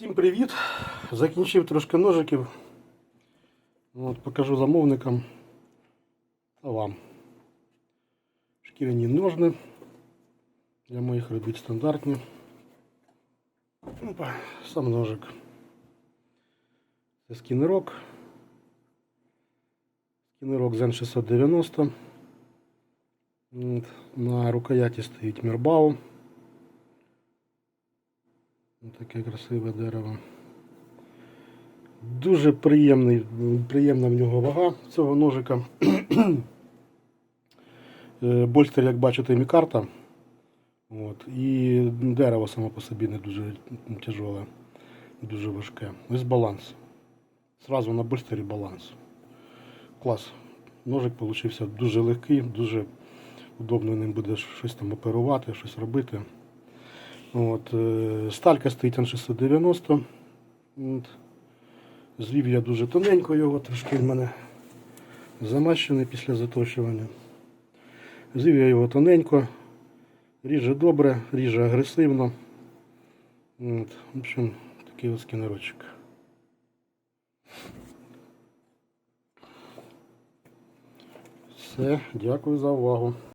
Всім привіт! Закінчив трошки ножиків. От, покажу замовникам та вам. Шкіряні ножни. Для моїх робіт стандартні. Опа, сам ножик. Це скінерок. Скінерок Zen 690. От, На рукояті стоїть Мірбау. Ось Таке красиве дерево. Дуже приємний, приємна в нього вага цього ножика. Е, Больстер, як бачите, мікарта. От. І дерево само по собі не дуже тяжеле, дуже важке. Ось баланс. Зразу на больстері баланс. Клас. Ножик получився дуже легкий, дуже удобно ним буде щось там оперувати, щось робити. От, е, сталька стоїть Н690. От. Звів я дуже тоненько його, трошки в мене замащений після заточування. Звів я його тоненько, ріже добре, ріже агресивно. От. В общем, такий ось кінорочок. Все, дякую за увагу.